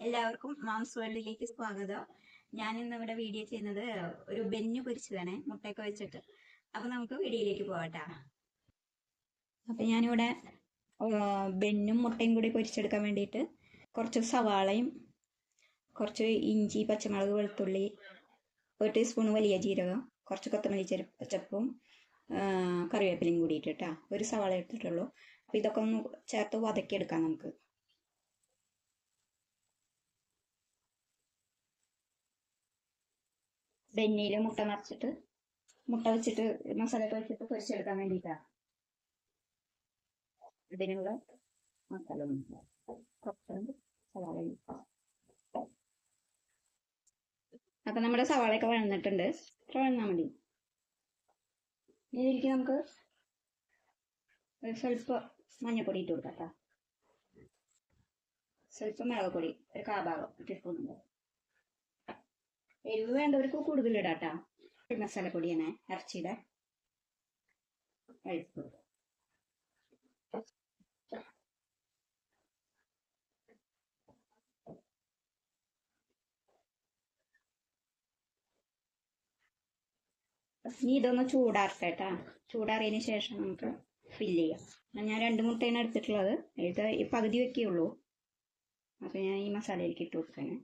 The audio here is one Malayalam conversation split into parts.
എല്ലാവർക്കും മാംസ് വേൾഡിലേക്ക് സ്വാഗതം. ഞാൻ ഇന്ന് ഇവിടെ വീഡിയോ ചെയ്യുന്നത് ഒരു ബെന്നു പൊരിച്ചതാണ് മുട്ടയൊക്കെ വെച്ചിട്ട്. അപ്പൊ നമുക്ക് വീഡിയോയിലേക്ക് പോകട്ടാ അപ്പൊ ഞാനിവിടെ ബെന്നും മുട്ടയും കൂടി പൊരിച്ചെടുക്കാൻ വേണ്ടിയിട്ട് കുറച്ച് സവാളയും കുറച്ച് ഇഞ്ചി പച്ചമുളക് വെളുത്തുള്ളി ഒരു ടീസ്പൂൺ വലിയ ജീരകം കുറച്ച് കൊത്തമല്ലി ചെറുപ്പച്ചപ്പും കറിവേപ്പിലയും കൂടി കേട്ടോ ഒരു സവാള എടുത്തിട്ടുള്ളൂ അപ്പൊ ഇതൊക്കെ ഒന്ന് ചേർത്ത് വതക്കിയെടുക്കാം നമുക്ക്. വെണ്ണയിൽ മുട്ട നിറച്ചിട്ട് മുട്ട വെച്ചിട്ട് മസാല ഒക്കെ വെച്ചിട്ട് പൊരിച്ചെടുക്കാൻ വേണ്ടിയിട്ടാണ് ഇതിനുള്ള മസാല സവാള. അപ്പൊ നമ്മുടെ സവാളയൊക്കെ വഴന്നിട്ടുണ്ട്. ഇത്ര വഴന്നാൽ മതി. ഇതിലേക്ക് നമുക്ക് സ്വല്പ മഞ്ഞപ്പൊടി ഇട്ട് കൊടുക്കാം കേട്ടോ സ്വല്പം മുളക് പൊടി ഒരു കാഭാഗം ഉണ്ട് എരിവ് വേണ്ടവർക്ക് കൂടുതൽ ഇടാട്ടാ തന്നെ ഇറച്ചിയുടെ. ഇനി ഇതൊന്ന് ചൂടാർത്തേട്ടാ. ചൂടാറിയതിന് ശേഷം നമുക്ക് ഫില്ല് ചെയ്യാം. ഞാൻ രണ്ട് മുട്ടയാണ് എടുത്തിട്ടുള്ളത്. ഇത് ഈ പകുതി വെക്കുകയുള്ളൂ അപ്പൊ ഞാൻ ഈ മസാലയിലേക്ക് ഇട്ട് കൊടുക്കാണ്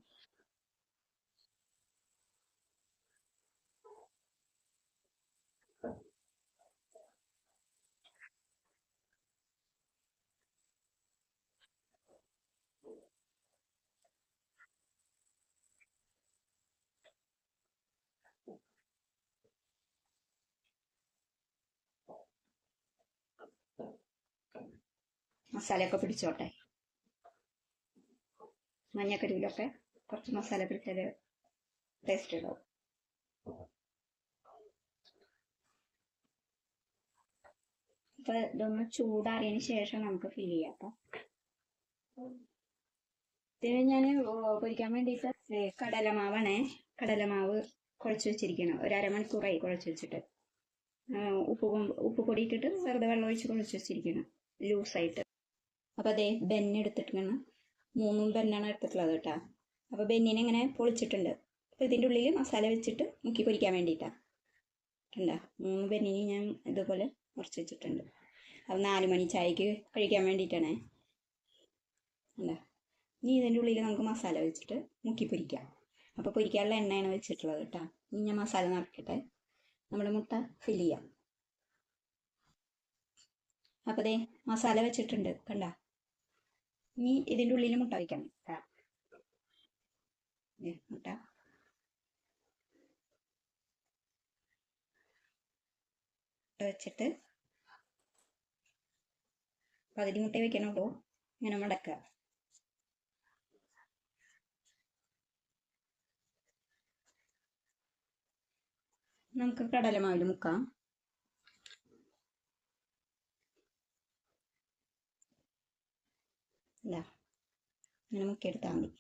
മസാലയൊക്കെ പിടിച്ചോട്ടെ. മഞ്ഞക്കറിയിലൊക്കെ കുറച്ച് മസാല പിടിച്ചാൽ ടേസ്റ്റ് ഉണ്ടാവും. അപ്പൊ ഇതൊന്ന് ചൂടാറിയതിന് ശേഷം നമുക്ക് ഫിൽ ചെയ്യാം അപ്പൊ. ഇതിന് ഞാൻ പൊരിക്കാൻ വേണ്ടിയിട്ട് കടലമാവണേ. കടലമാവ് കുഴച്ച് വെച്ചിരിക്കണം. ഒരു അരമണിക്കൂറായി കുഴച്ച് വെച്ചിട്ട്. ഉപ്പ് ഉപ്പ് പൊടി ഇട്ടിട്ട് വെറുതെ വെള്ളം ഒഴിച്ച് കുഴച്ച് വെച്ചിരിക്കണം. ലൂസായിട്ട്. അപ്പൊ അതെ ബെന്ന് എടുത്തിട്ടാണ് മൂന്നും ബെന്നാണ് എടുത്തിട്ടുള്ളത് കേട്ടാ. അപ്പോൾ ബെന്നിനെ ഇങ്ങനെ പൊളിച്ചിട്ടുണ്ട്. അപ്പോൾ ഇതിന്റെ ഉള്ളിൽ മസാല വെച്ചിട്ട് മുക്കി പൊരിക്കാൻ വേണ്ടിയിട്ടാണ് കണ്ടാ? മൂന്ന് ബെന്നിനെ ഞാൻ ഇതുപോലെ മുറിച്ച് വെച്ചിട്ടുണ്ട്. അപ്പം നാല് മണി ചായക്ക് കഴിക്കാൻ വേണ്ടിയിട്ടാണേ അല്ല ഇനി ഇതിന്റെ ഉള്ളിൽ നമുക്ക് മസാല വെച്ചിട്ട് മുക്കി പൊരിക്കാം. അപ്പോൾ പൊരിക്കാനുള്ള എണ്ണയാണ് വെച്ചിട്ടുള്ളത് കേട്ടോ. ഇനി ഞാൻ മസാല നിറക്കട്ടെ. നമ്മുടെ മുട്ട ഫില്ല് ചെയ്യാം. അപ്പോൾ ദേ മസാല വെച്ചിട്ടുണ്ട്. കണ്ട? ഇനി ഇതിന്റെ ഉള്ളിൽ മുട്ട വയ്ക്കണം മുട്ട. മുട്ട വെച്ചിട്ട് പകുതി മുട്ട വെക്കണുള്ളൂ. ഇങ്ങനെ മടക്കുക നമുക്ക് കടലമാവിൽ മുക്കാം. ഇല്ല ഇങ്ങനെ മുക്കിയെടുത്താൽ മതി.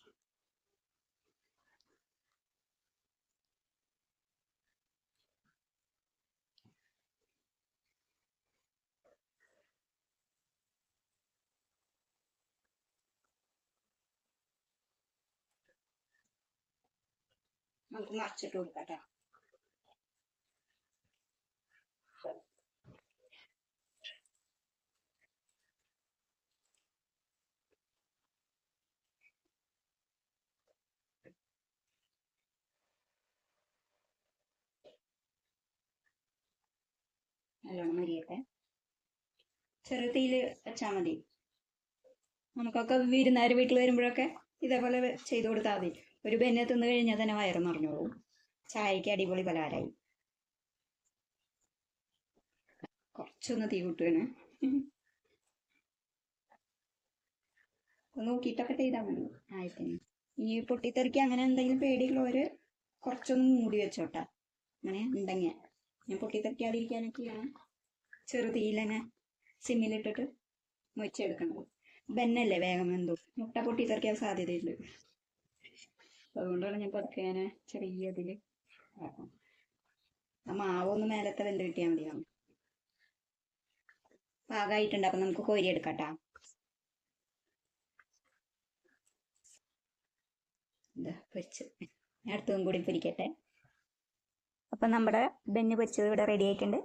നമുക്ക് മറിച്ചിട്ട് കൊടുക്കാം കേട്ടോ നല്ലോണം മരിയട്ടെ ചെറുതീയിൽ വെച്ചാൽ മതി. നമുക്കൊക്കെ വിരുന്നാർ വീട്ടിൽ വരുമ്പോഴൊക്കെ ഇതേപോലെ ചെയ്തു കൊടുത്താൽ മതി. ഒരു ബെന്നെ തിന്നു കഴിഞ്ഞാൽ തന്നെ വയറ് നിറഞ്ഞോളൂ. ചായക്ക് അടിപൊളി പലഹാരമായി കുറച്ചൊന്ന് തീ ഒന്ന് നോക്കിയിട്ടൊക്കെ ചെയ്താൽ മതി. ആയിട്ടു ഈ പൊട്ടിത്തെറിക്ക് അങ്ങനെ എന്തെങ്കിലും പേടിയുള്ളവര് കുറച്ചൊന്ന് മൂടി വെച്ചോട്ടെ. അങ്ങനെ ഉണ്ടെങ്കിൽ ഞാൻ പൊട്ടിത്തെറിക്കാതിരിക്കാനൊക്കെയാണ്. ചെറു തീയിൽ തന്നെ സിമ്മിലിട്ടിട്ട് മൊച്ചെടുക്കണത് ബെന്നല്ലേ വേഗം എന്തോ. മുട്ട പൊട്ടി തെറിക്കാൻ സാധ്യതയുണ്ട്. അതുകൊണ്ടാണ് ഞാൻ പതുക്കെ ചെറിയ ഇതിൽ. ആ മാവൊന്ന് മേലത്തെ വെന്ത് കിട്ടിയാൽ മതി നമുക്ക്. പാകമായിട്ടുണ്ട് അപ്പൊ നമുക്ക് കോരി എടുക്കട്ടാ. അടുത്തതും കൂടി പൊരിക്കട്ടെ. അപ്പം നമ്മുടെ ബെന്ന് പൊരിച്ചത് ഇവിടെ റെഡി ആയിട്ടുണ്ട്.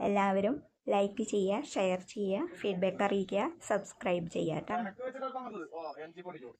എല്ലാവരും ലൈക്ക് ചെയ്യുക ഷെയർ ചെയ്യുക ഫീഡ്ബാക്ക് അറിയിക്കുക സബ്സ്ക്രൈബ് ചെയ്യുക കേട്ടോ.